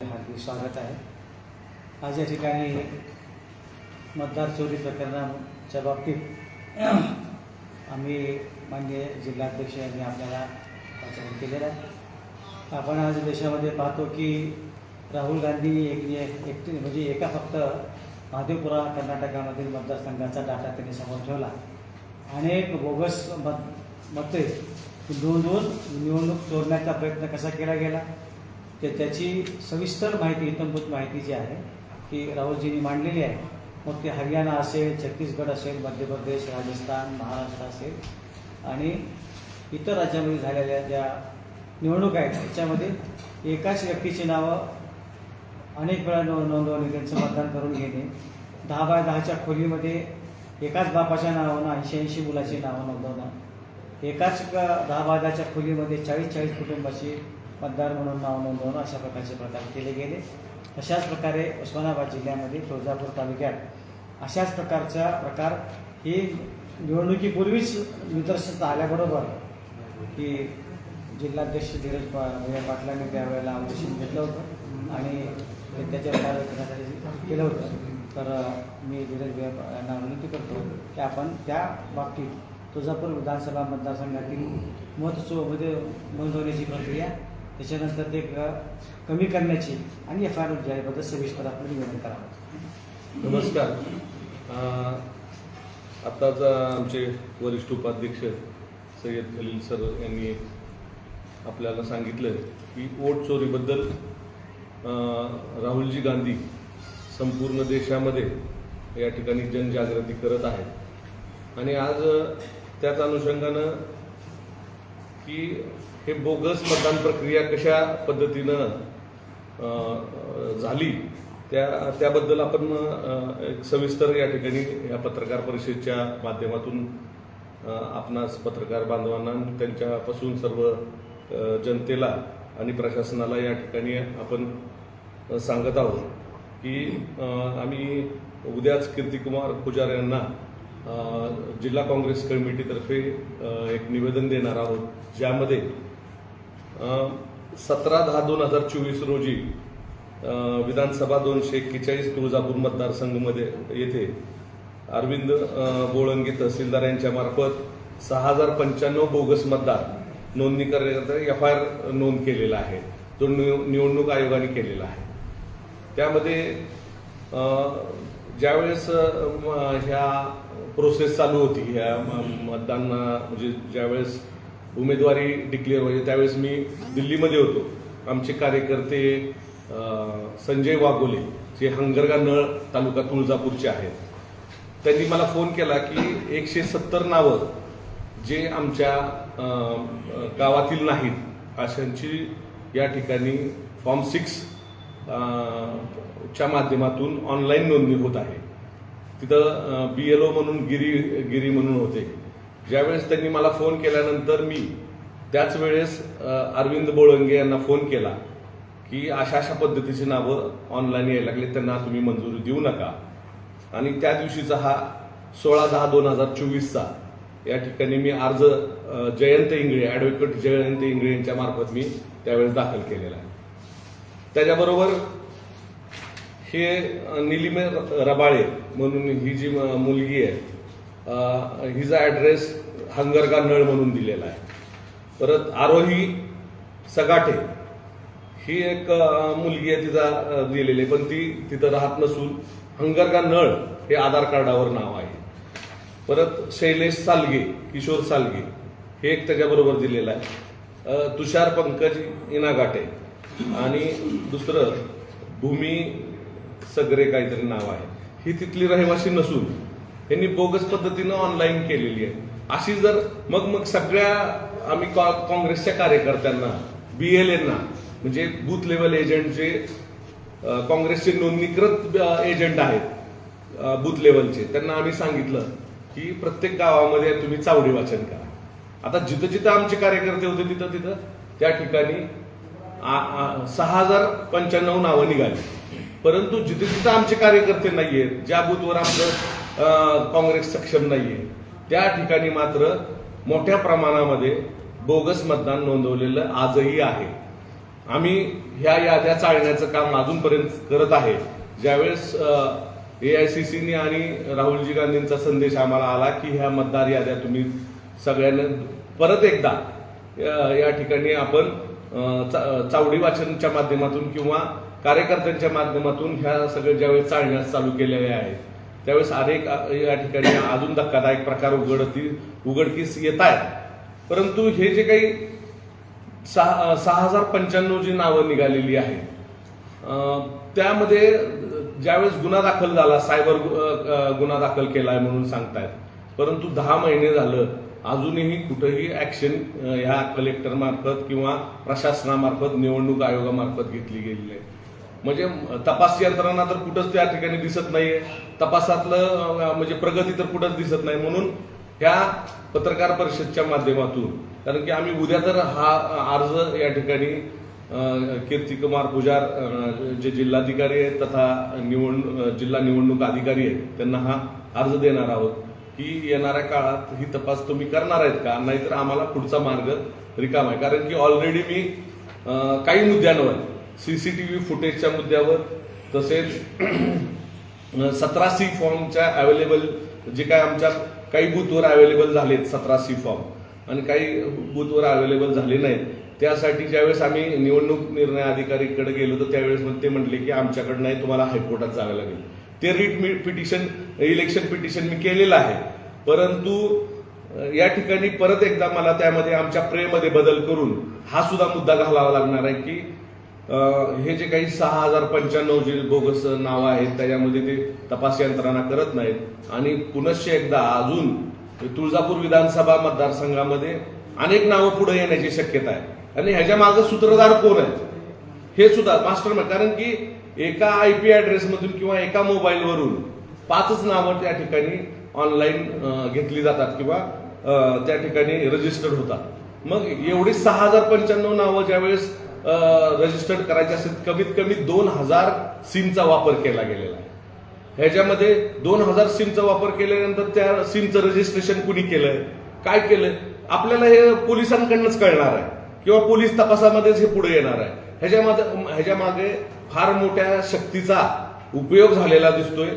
हार्दिक स्वागत आहे. आज या ठिकाणी मतदार चोरी प्रकरणाच्या बाबतीत आम्ही माननीय जिल्हाध्यक्ष यांनी आपल्याला वाचन केलेलं आहे. आपण आज देशामध्ये पाहतो की राहुल गांधी एक एकटी म्हणजे एका फक्त महादेवपुरा कर्नाटकामधील मतदारसंघाचा डाटा त्यांनी समोर ठेवला. अनेक बोगस मत मते दोन निवडणूक चोरण्याचा प्रयत्न कसा केला गेला? ते त्याची सविस्तर माहिती इतंभूत माहिती जी आहे ती राहुलजींनी मांडलेली आहे. मग ते हरियाणा असेल छत्तीसगड असेल मध्य प्रदेश राजस्थान महाराष्ट्र असेल आणि इतर राज्यामध्ये झालेल्या ज्या निवडणूक आहेत त्याच्यामध्ये एकाच व्यक्तीची नावं अनेक वेळा नो नोंदवणे त्यांचं मतदान करून घेणे. दहा बाय दहाच्या खोलीमध्ये एकाच बापाच्या नावानं ऐंशी ऐंशी मुलाची नावं नोंदवणं. एकाच दहा बाय दहाच्या खोलीमध्ये चाळीस चाळीस कुटुंबाची मतदार म्हणून नाव नोंदवणं अशा प्रकारचे प्रकार केले गेले. अशाच प्रकारे उस्मानाबाद जिल्ह्यामध्ये तुळजापूर तालुक्यात अशाच प्रकारचा प्रकार ही निवडणुकीपूर्वीच निदर्शनात आल्याबरोबर की जिल्हाध्यक्ष धीरज पा पाटलांनी त्यावेळेला आदेशन घेतलं होतं आणि त्याच्या त्याच्यावर करण्यासाठी केलं होतं. तर मी धीरज भैया यांना विनंती करतो की आपण त्या बाबतीत तुळजापूर विधानसभा मतदारसंघातील मत नोंदवण्याची प्रक्रिया त्याच्यानंतर ते कमी करण्याची आणि एफ आय आर याबद्दल सविस्तर आपण निवेदन करावं. नमस्कार. आत्ताच आमचे वरिष्ठ उपाध्यक्ष सय्यद खलील सर यांनी आपल्याला सांगितलं की वोट चोरीबद्दल राहुलजी गांधी संपूर्ण देशामध्ये या ठिकाणी जनजागृती करत आहेत. आणि आज त्याच अनुषंगानं की हे बोगस मतदान प्रक्रिया कशा पद्धतीनं झाली त्या त्याबद्दल आपण एक सविस्तर या ठिकाणी या पत्रकार परिषदेच्या माध्यमातून आपणास पत्रकार बांधवांना त्यांच्यापासून सर्व जनतेला आणि प्रशासनाला या ठिकाणी आपण सांगत आहोत की आम्ही उद्याच कीर्तिकुमार पुजार यांना जिल्हा काँग्रेस कमिटीतर्फे एक निवेदन देणार आहोत ज्यामध्ये सतरा दहा दोन हजार चोवीस रोजी विधानसभा दोनशे एक्केचाळीस तुळजापूर मतदारसंघमध्ये येथे अरविंद अ, बोळंगे तहसीलदार यांच्या मार्फत सहा हजार पंच्याण्णव बोगस मतदार नोंदणी करण्याकरता एफ आय आर नोंद केलेला आहे. जो निव- निवडणूक आयोगाने केलेला आहे. त्यामध्ये ज्यावेळेस ह्या प्रोसेस चालू होती ह्या मतदान म्हणजे ज्यावेळेस उमेदवारी डिक्लेअर व्हायची त्यावेळेस मी दिल्लीमध्ये होतो. आमचे कार्यकर्ते संजय वाघोले जे हंगरगा नळ तालुका तुळजापूरचे आहेत. त्यांनी मला फोन केला की एकशे सत्तर नावं जे आमच्या गावातील नाहीत अशांची या ठिकाणी फॉर्म सिक्स च्या माध्यमातून ऑनलाईन नोंदणी होत आहे. तिथं बी एल ओ म्हणून गिरी गिरी म्हणून होते. ज्यावेळेस त्यांनी मला फोन केल्यानंतर मी त्याच वेळेस अरविंद बोळंगे यांना फोन केला की अशा अशा पद्धतीची नावं ऑनलाईन यायला लागले त्यांना तुम्ही मंजुरी देऊ नका. आणि त्या दिवशीचा हा सोळा दहा दोन हजार चोवीसचा या ठिकाणी मी अर्ज जयंत इंगळे ॲडव्होकेट जयंत इंगळे यांच्या मार्फत मी त्यावेळेस दाखल केलेला आहे. त्याच्याबरोबर हे निलिमे र- रबाळे म्हणून ही जी म- मुलगी आहे हिचा ॲड्रेस हंगरगा नळ म्हणून दिलेला आहे. परत आरोही सगाटे ही एक मुलगी आहे तिचा दिलेली आहे पण ती तिथं राहत नसून हंगरगा नळ हे आधार कार्डावर नाव आहे. परत शैलेश सालगे किशोर सालगे हे एक त्याच्याबरोबर दिलेलं आहे. तुषार पंकज इनागाटे आणि दुसरं भूमी सगरे काहीतरी नाव आहे. ही तिथली रहिवासी नसून यांनी बोगस पद्धतीनं ऑनलाईन केलेली आहे. अशी जर मग मग सगळ्या आम्ही काँग्रेसच्या कार्यकर्त्यांना बी एल एना म्हणजे बूथ लेवल एजंट जे काँग्रेसचे नोंदणीकृत एजंट आहेत बूथ लेवलचे त्यांना आम्ही सांगितलं की प्रत्येक गावामध्ये तुम्ही चावडी वाचन करा. आता जिथं जिथं आमचे कार्यकर्ते होते तिथं तिथं त्या ठिकाणी आ- सहा हजार पंच्याण्णव नावं निघाली. परंतु जिथे जिथं आमचे कार्यकर्ते नाहीयेत ज्या बूथवर आमचं काँग्रेस सक्षम नाही आहे त्या ठिकाणी मात्र मोठ्या प्रमाणामध्ये बोगस मतदान नोंदवलेलं आजही आहे. आम्ही ह्या याद्या चाळण्याचं काम अजूनपर्यंत करत आहे. ज्यावेळेस ए आय सी सीने आणि राहुलजी गांधींचा संदेश आम्हाला आला की ह्या मतदार याद्या तुम्ही सगळ्यांना परत एकदा या ठिकाणी आपण चा- चावडी वाचनच्या माध्यमातून किंवा कार्यकर्त्यांच्या माध्यमातून ह्या सगळ्या ज्यावेळेस चालण्यास चालू केलेले आहेत त्यावेळेस अनेक या ठिकाणी अजून धक्कादायक प्रकार उघडती उघडकीस येत आहेत परंतु हे जे काही सहा सहा हजार पंच्याण्णव जी नावं निघालेली आहेत त्यामध्ये ज्यावेळेस गुन्हा दाखल झाला सायबर गु- गुन्हा दाखल केलाय म्हणून सांगतायत. परंतु दहा महिने झालं अजूनही कुठंही ऍक्शन ह्या कलेक्टरमार्फत किंवा प्रशासनामार्फत निवडणूक आयोगामार्फत घेतली गेलेली आहे म्हणजे तपास यंत्रणा तर कुठंच त्या ठिकाणी दिसत नाहीये. तपासातलं म्हणजे प्रगती तर कुठंच दिसत नाही. म्हणून ह्या पत्रकार परिषदच्या माध्यमातून कारण की आम्ही उद्या तर हा अर्ज या ठिकाणी कीर्तिकुमार पुजार जे जिल्हाधिकारी आहेत तथा निवडणूक जिल्हा निवडणूक अधिकारी आहेत त्यांना हा अर्ज देणार आहोत. की येणाऱ्या काळात ही तपास तुम्ही करणार आहेत का? नाहीतर आम्हाला पुढचा मार्ग रिकाम आहे. कारण की ऑलरेडी मी काही मुद्द्यांवर सी सी टी व्ही फुटेजच्या मुद्द्यावर तसेच सतरा सी फॉर्मच्या अवेलेबल जे काय आमच्या काही बूथवर अवेलेबल झालेत सतरा सी फॉर्म आणि काही बूथवर अवेलेबल झाले नाहीत. त्यासाठी ज्यावेळेस आम्ही निवडणूक निर्णय अधिकारीकडे गेलो तर त्यावेळेस मग ते म्हटले की आमच्याकडे नाही तुम्हाला हायकोर्टात जावं लागेल. ते रिट पिटिशन इलेक्शन पिटिशन मी केलेलं आहे. परंतु या ठिकाणी परत एकदा मला त्यामध्ये आमच्या प्रेमध्ये बदल करून हा सुद्धा मुद्दा घालावा लागणार आहे की हे जे काही सहा हजार पंच्याण्णव जे बोगस नावं आहेत त्याच्यामध्ये ते तपास यंत्रणा करत नाहीत. आणि पुनश्च एकदा अजून तुळजापूर विधानसभा मतदारसंघामध्ये अनेक नावं पुढे येण्याची शक्यता आहे. आणि ह्याच्या मागे सूत्रधार कोण आहेत? हे सुद्धा मास्टर कारण की एका आय पी ॲड्रेसमधून किंवा एका मोबाईलवरून पाचच नावं त्या ठिकाणी ऑनलाईन घेतली जातात किंवा त्या ठिकाणी रजिस्टर्ड होतात. मग एवढी सहा हजार पंच्याण्णव नावं ज्यावेळेस रजिस्टर्ड करायची असेल कमीत कमी दोन हजार सिमचा वापर केला गेलेला आहे. ह्याच्यामध्ये दोन हजार सिमचा वापर केल्यानंतर त्या सिमचं रजिस्ट्रेशन कुणी केलंय? काय केलंय? आपल्याला हे पोलिसांकडनंच कळणार आहे. किंवा पोलीस तपासामध्येच हे पुढे येणार आहे. ह्याच्यामध्ये ह्याच्या मागे फार मोठ्या शक्तीचा उपयोग झालेला दिसतोय.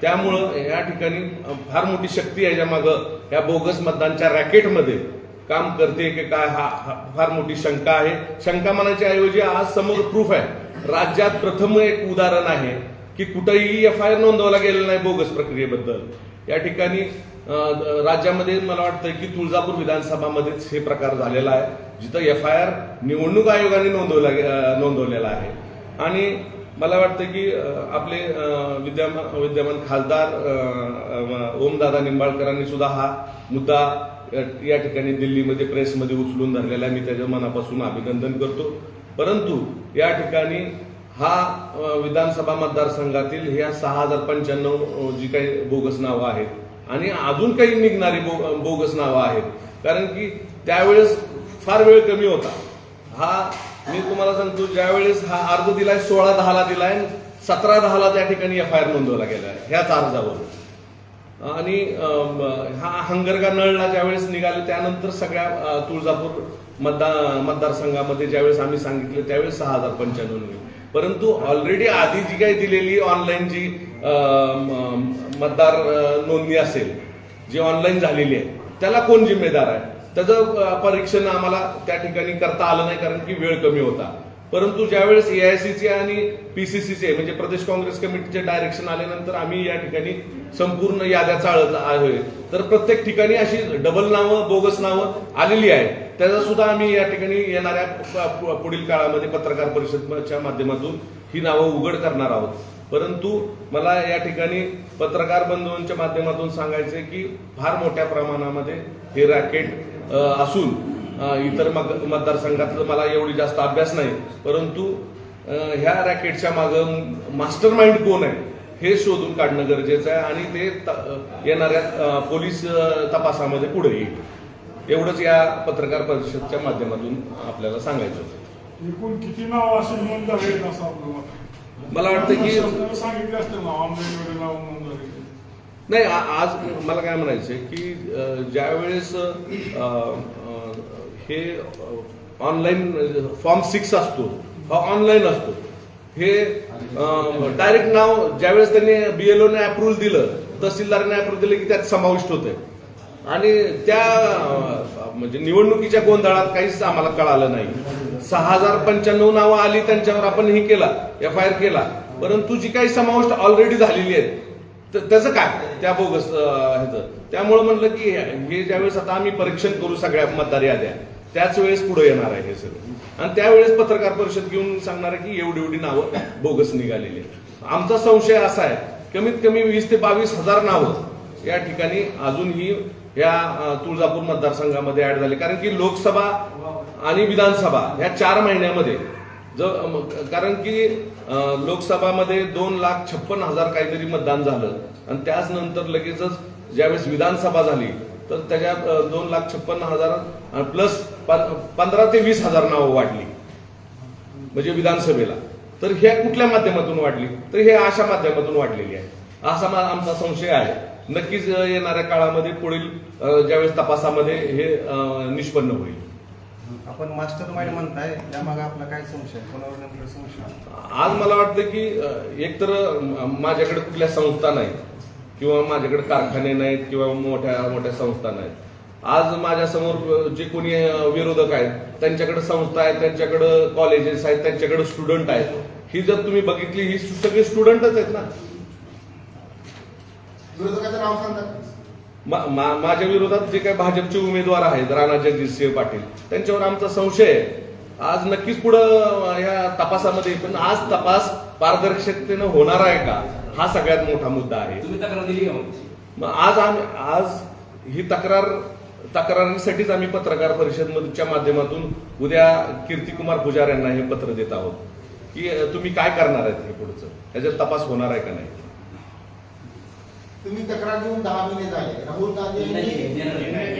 त्यामुळं या ठिकाणी फार मोठी शक्ती याच्या मागं. या बोगस मतदानच्या रॅकेटमध्ये काम करते की काय हा फार मोठी शंका आहे. शंका म्हणायच्या ऐवजी आज समोर प्रूफ आहे. राज्यात प्रथम एक उदाहरण आहे की कुठेही एफ आय आर नोंदवला गेलेला नाही बोगस प्रक्रियेबद्दल. या ठिकाणी राज्यामध्ये मला वाटतं की तुळजापूर विधानसभामध्येच हे प्रकार झालेला आहे जिथं एफ आय आर निवडणूक आयोगाने नोंदवला गे- नोंदवलेला आहे. आणि मला वाटतं की आपले विद्यमान विद्यमान खासदार ओमदादा निंबाळकरांनी सुद्धा हा मुद्दा या- या ठिकाणी दिल्लीमध्ये प्रेसमध्ये उचलून धरलेला आहे. मी त्याच्या मनापासून अभिनंदन करतो. परंतु या ठिकाणी हा विधानसभा मतदारसंघातील ह्या सहा हजार पंच्याण्णव जी काही बोगस नावं आहेत आणि अजून काही निघणारी बो- बोगस नावं आहेत. कारण की त्यावेळेस फार वेळ कमी होता. हा मी तुम्हाला सांगतो ज्यावेळेस हा अर्ज दिलाय सोळा दहाला दिलाय सतरा दहाला त्या ठिकाणी एफ आय आर नोंदवला गेलाय. ह्याच अर्जावर आणि हा हंगरगा नळला ज्यावेळेस निघाले त्यानंतर सगळ्या तुळजापूर मतदार मतदारसंघामध्ये ज्यावेळेस आम्ही सांगितले त्यावेळेस सहा हजार पंच्याण्णव परंतु ऑलरेडी आधी जी काही दिलेली ऑनलाईन जी मतदार नोंदणी असेल जी ऑनलाईन झालेली आहे त्याला कोण जिम्मेदार आहे? त्याचं परीक्षण आम्हाला त्या ठिकाणी करता आलं नाही कारण की वेळ कमी होता. परंतु ज्यावेळेस एआयसीचे आणि पीसीसीचे म्हणजे प्रदेश काँग्रेस कमिटीचे डायरेक्शन आल्यानंतर आम्ही या ठिकाणी संपूर्ण याद्या चाळत आहे. तर प्रत्येक ठिकाणी अशी डबल नावं बोगस नावं आलेली आहेत. त्याचा सुद्धा आम्ही या ठिकाणी येणाऱ्या पुढील काळामध्ये पत्रकार परिषदच्या माध्यमातून ही नावं उघड करणार आहोत. परंतु मला या ठिकाणी पत्रकार बंधूंच्या माध्यमातून सांगायचे की फार मोठ्या प्रमाणामध्ये हे रॅकेट असून इतर मग- मतदारसंघातलं मला एवढी जास्त अभ्यास नाही परंतु ह्या रॅकेटच्या मागं मास्टर माइंड कोण आहे हे शोधून काढणं गरजेचं आहे आणि ते येणाऱ्या पोलीस तपासामध्ये पुढे येईल एवढंच या पत्रकार परिषदच्या माध्यमातून आपल्याला सांगायचं होतं. एकूण किती नाव असे नोंद? मला वाटतं की सांगितले असते नाव नाही आज मला काय म्हणायचंय की अ, अ, हे ऑनलाईन फॉर्म सिक्स असतो. हा ऑनलाईन असतो. हे डायरेक्ट नाव ज्यावेळेस त्यांनी बीएलओने अप्रुव्हल दिलं तहसीलदाराने अप्रुव्हल दिलं की त्यात समाविष्ट होते आणि त्या म्हणजे निवडणुकीच्या गोंधळात काहीच आम्हाला कळालं नाही. सहा हजार पंच्याण्णव नावं आली त्यांच्यावर आपण हे केला एफ आय आर केला. परंतु जी काही समाविष्ट ऑलरेडी झालेली आहेत तर त्याचं काय? त्या बोगस ह्याचं. त्यामुळे म्हटलं की हे ज्यावेळेस आता आम्ही परीक्षण करू सगळ्या मतदार याद्या. त्याच वेळेस पुढे येणार आहे हे सगळं. आणि त्यावेळेस पत्रकार परिषद घेऊन सांगणार आहे की एवढी एवढी नावं बोगस निघालेली आमचा संशय असा आहे कमीत कमी वीस ते बावीस हजार नावं या ठिकाणी अजूनही या तुळजापूर मतदारसंघामध्ये ऍड झाले. कारण की लोकसभा आणि विधानसभा ह्या चार महिन्यामध्ये ज- कारण की लोकसभामध्ये दोन लाख छप्पन हजार काहीतरी मतदान झालं. आणि त्याच नंतर लगेचच ज्यावेळेस विधानसभा झाली तर त्याच्यात अं, दोन लाख छप्पन हजार प्लस पंधरा ते वीस हजार नावं वाढली. म्हणजे विधानसभेला. तर ह्या कुठल्या माध्यमातून वाढली? तर हे अशा माध्यमातून वाढलेली आहे. असा आमचा संशय आहे. नक्कीच येणाऱ्या काळामध्ये पुढील ज्यावेळेस तपासामध्ये हे निष्पन्न होईल. आपण मास्टर माइंड म्हणताय त्यामागे आपला काय संशय? कोणावर संशय? आज मला वाटतं की एकतर माझ्याकडे कुठल्या संस्था नाहीत. किंवा माझ्याकडे कारखाने नाहीत किंवा मोठ्या मोठ्या संस्था नाहीत. आज माझ्यासमोर जे कोणी विरोधक आहेत त्यांच्याकडे संस्था आहेत त्यांच्याकडे कॉलेजेस आहेत त्यांच्याकडे स्टुडंट आहेत. ही जर तुम्ही बघितली ही सगळी स्टुडंटच आहेत ना. विरोधकाचं नाव सांगतात माझ्या विरोधात जे काही भाजपचे उमेदवार आहेत राणा जगजितसिंह पाटील त्यांच्यावर आमचा संशय आहे. आज नक्कीच पुढं ह्या तपासामध्ये पण आज तपास पारदर्शकतेनं होणार आहे का? हा सगळ्यात मोठा मुद्दा आहे. तुम्ही तक्रार दिली का मग? मग आज आम्ही आज ही तक्रार तक्रारीसाठीच आम्ही पत्रकार परिषदच्या माध्यमातून उद्या कीर्तिकुमार पुजार यांना हे पत्र देत आहोत. की अं, तुम्ही काय करणार आहेत हे पुढचं? त्याच्यात तपास होणार आहे का नाही? तुम्ही तक्रार देऊन दहा महिने झाले. राहुल गांधी यांनी.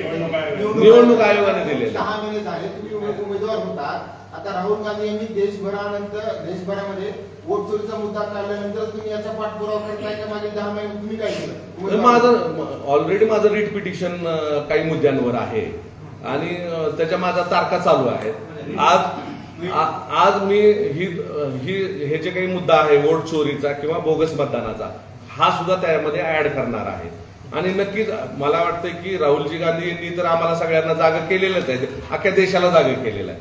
निवडणूक आयोग निवडणूक आयोगाने दिलेले. दहा महिने झाले. तुम्ही उमे- उमेदवार होता. आता राहुल गांधी यांनी देशभरानंतर देशभरामध्ये वोट चोरीचा मुद्दा काढल्यानंतर तुम्ही याचा पाठपुरावा करताय का मागील दहा महिने? तुम्ही काय केलं? माझं ऑलरेडी माझं रिट पिटिशन काही मुद्द्यांवर आहे. आणि त्याच्या माझ्या तारखा चालू आहेत. आज आ- आज मी ही ही हे जे काही मुद्दा आहे वोट चोरीचा किंवा बोगस मतदानाचा हा सुद्धा त्यामध्ये ऍड करणार आहे. आणि नक्कीच मला वाटतं की राहुलजी गांधी यांनी तर आम्हाला सगळ्यांना जागा केलेलंच आहे. अख्ख्या देशाला जागा केलेलं आहे.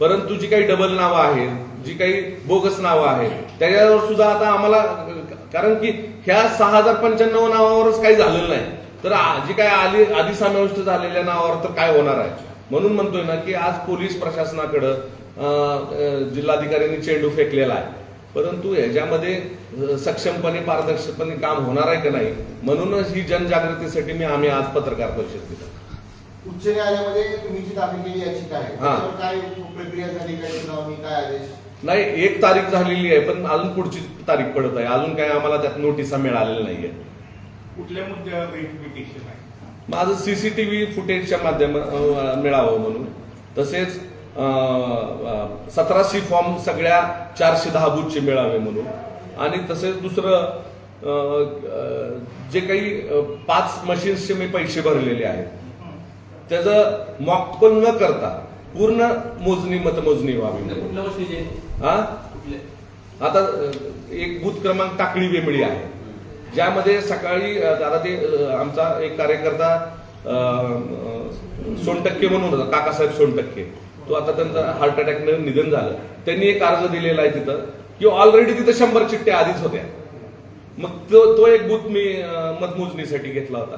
परंतु जी काही डबल नावं आहेत जी काही बोगस नावं आहेत त्याच्यावर सुद्धा आता आम्हाला कारण की ह्या सहा हजार पंच्याण्णव नावावरच काही झालेलं नाही. तर जी काय आली आधी समाविष्ट झालेल्या नावावर तर काय होणार आहे? म्हणून म्हणतोय ना की आज पोलीस प्रशासनाकडं जिल्हाधिकाऱ्यांनी चेंडू फेकलेला आहे. परंतु याच्यामध्ये सक्षमपणे पारदर्शकपणे काम होणार आहे का नाही म्हणूनच ही जनजागृतीसाठी मी आम्ही आज पत्रकार परिषद घेतो उच्च न्यायालयामध्ये तुम्ही जी दाखल केली याचिका आहे हा. त्याच्यावर काय प्रक्रिया झाली काय सुनावणी काय आदेश? नाही एक तारीख झालेली आहे पण अजून पुढची तारीख पडत आहे. अजून काय आम्हाला त्यात नोटिसा मिळालेल्या नाहीये कुठल्या मुद्द्यावर पिटिशन आहे? माझं सीसीटीव्ही फुटेजच्या माध्यम अं, मिळावं म्हणून. तसेच सतरा सी फॉर्म सगळ्या चारशे दहा बुथचे मिळावे म्हणून. आणि तसेच दुसरं जे काही पाच मशीन्सचे मी पैसे भरलेले आहेत. त्याचं मॉकपल न करता पूर्ण मोजणी मतमोजणी व्हावी हा आता एक बूथ क्रमांक टाकळी वेमळी आहे. ज्यामध्ये सकाळी आता ते आमचा एक कार्यकर्ता सोनटक्के म्हणून होता काकासाहेब सोनटक्के. तो आता त्यांचा हार्ट अटॅकनं निधन झालं. त्यांनी एक अर्ज दिलेला आहे तिथं की ऑलरेडी तिथं शंभर चिठ्ठ्या आधीच होत्या. मग तो तो एक बूथ मी मतमोजणीसाठी घेतला होता.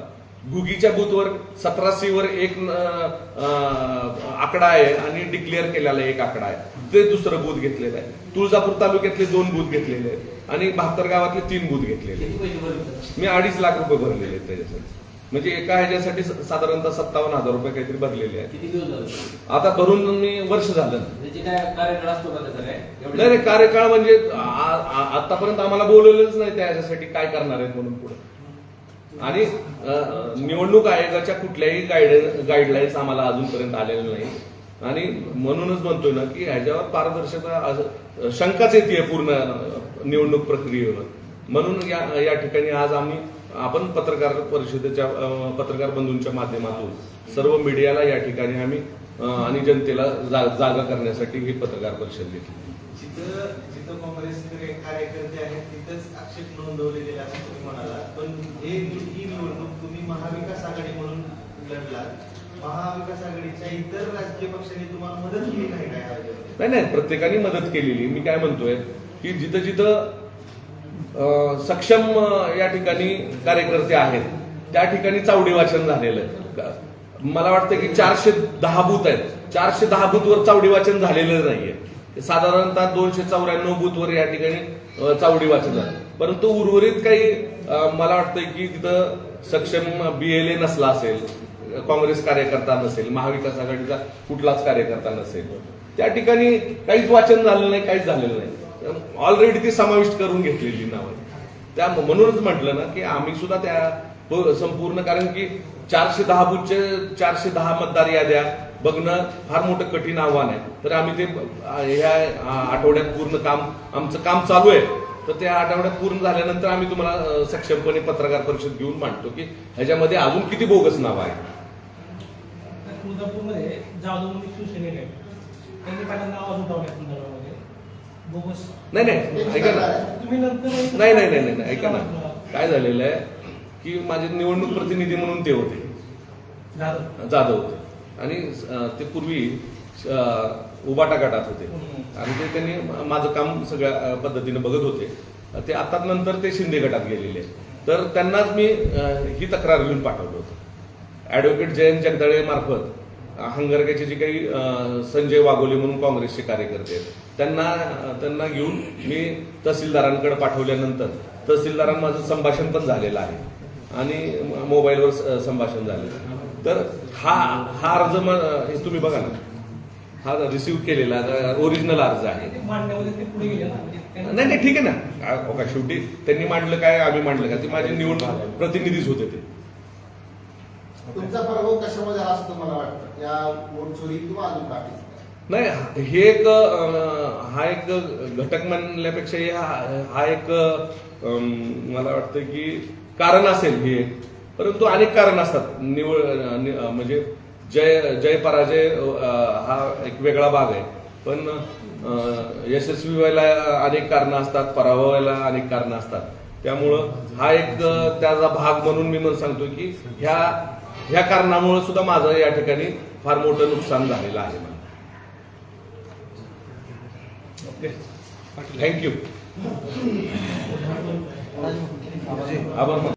गुगीच्या बूथवर सतरा सी वर एक आकडा आहे आणि डिक्लेअर केलेला एक आकडा आहे. ते दुसरं बूथ घेतलेलं आहे. तुळजापूर तालुक्यातले दोन बूथ घेतलेले आहेत आणि बहात्तर गावातले तीन बूथ घेतलेले मी अडीच लाख रुपये भरलेले आहेत त्याच्यासाठी. म्हणजे एका ह्याच्यासाठी साधारणतः सत्तावन्न हजार रुपये काहीतरी भरलेले आहेत. किती दिवस झाले? आता भरून मी वर्ष झालं. त्याची काय कार्यकाळ असतो का त्याचा काय? एवढे- नाही नाही कार्यकाळ म्हणजे आतापर्यंत आम्हाला बोलवलेलंच नाही त्याच्यासाठी काय करणार आहेत म्हणून पुढे. आणि अ, निवडणूक आयोगाच्या कुठल्याही गाईड गाईडलाईन्स आम्हाला अजूनपर्यंत आलेल्या नाही आणि म्हणूनच म्हणतोय ना की ह्याच्यावर पारदर्शकता असं- शंकाच येते पूर्ण निवडणूक प्रक्रियेवर. म्हणून या या ठिकाणी आज आम्ही आपण पत्रकार परिषदेच्या पत्रकार बंधूंच्या माध्यमातून सर्व मीडियाला या ठिकाणी आम्ही आणि जनतेला जागा करण्यासाठी ही पत्रकार परिषद घेतली. जिथं जिथं काँग्रेसकडे कार्यकर्ते आहेत तिथंच आक्षेप नोंदवले गेले असं तुम्ही म्हणाला पण हे ही निवडणूक तुम्ही महाविकास आघाडी म्हणून लढलात. महाविकास आघाडीच्या इतर राजकीय पक्षांनी तुम्हाला मदत केली नाही काय? नाही नाही प्रत्येकाने मदत केलेली. मी काय म्हणतोय की जिथं जिथं सक्षम या ठिकाणी कार्यकर्ते आहेत. त्या ठिकाणी चावडी वाचन झालेलं आहे. मला वाटतं की चारशे दहा बूथ आहेत. चारशे दहा बूथवर चावडी वाचन झालेलं नाहीये. साधारणतः दोनशे चौऱ्याण्णव बूथवर या ठिकाणी चावडी वाचन झालं. परंतु उर्वरित काही मला वाटतं की तिथं सक्षम बीएलए नसला असेल काँग्रेस कार्यकर्ता नसेल महाविकास आघाडीचा कुठलाच कार्यकर्ता नसेल. त्या ठिकाणी काहीच वाचन झालेलं नाही काहीच झालेलं नाही. ऑलरेडी ती समाविष्ट करून घेतलेली नावं. त्या म्हणूनच म्हटलं ना की आम्ही सुद्धा त्या संपूर्ण कारण की चारशे दहा बुथचे चारशे दहा मतदार याद्या बघणं फार मोठं कठीण आव्हान आहे. तर आम्ही ते ह्या आठवड्यात पूर्ण काम आमचं काम चालू आहे. तर त्या आठवड्यात पूर्ण झाल्यानंतर आम्ही तुम्हाला सक्षमपणे पत्रकार परिषद घेऊन मांडतो की ह्याच्यामध्ये अजून किती बोगस नाव आहे तुळजापूरमध्ये जाधव शिवसेनेने त्यांनी पहिल्यांदा आवाज संदर्भामध्ये. नाही नाही ऐका ना. नाही नाही नाही नाही ऐका ना. काय झालेलं आहे की माझे निवडणूक प्रतिनिधी म्हणून ते होते. जाधव. होते. आणि ते पूर्वी उबाटा गटात होते. आणि ते त्यांनी माझं काम सगळ्या पद्धतीने बघत होते. ते आता नंतर ते शिंदे गटात गेलेले तर त्यांनाच मी ही तक्रार घेऊन पाठवलं होतं. ऍडव्होकेट जयंत जगदाळे मार्फत. हंगरग्याचे जे काही संजय वाघोले म्हणून काँग्रेसचे कार्यकर्ते आहेत त्यांना त्यांना घेऊन मी तहसीलदारांकडे पाठवल्यानंतर तहसीलदारांना माझं संभाषण पण झालेलं आहे आणि मोबाईलवर संभाषण झालं तर हा हा अर्ज म- हे तुम्ही बघा ना. हा रिसिव्ह केलेला ओरिजिनल अर्ज आहे. म्हणजे नाही नाही ठीक आहे ना. हो का शेवटी त्यांनी मांडलं काय आम्ही मांडलं काय ते माझे निवडणूक प्रतिनिधीच होते ते. तुमचा पराभव कशामध्ये आला असं तुम्हाला वाटतं? या वोट चोरी किंवा अजून बाकी? नाही हे एक हा एक घटक म्हणण्यापेक्षा हे हा हा एक मला वाटतं की कारण असेल हे. परंतु अनेक कारण असतात. निवड म्हणजे जय जय पराजय हा एक वेगळा भाग आहे. पण यशस्वी व्हायला अनेक कारणं असतात पराभव व्हायला अनेक कारणं असतात. त्यामुळं हा एक त्याचा भाग म्हणून मी म्हणून सांगतो की ह्या ह्या कारणामुळे सुद्धा माझं या ठिकाणी फार मोठं नुकसान झालेलं आहे मला. ओके थँक्यू आभार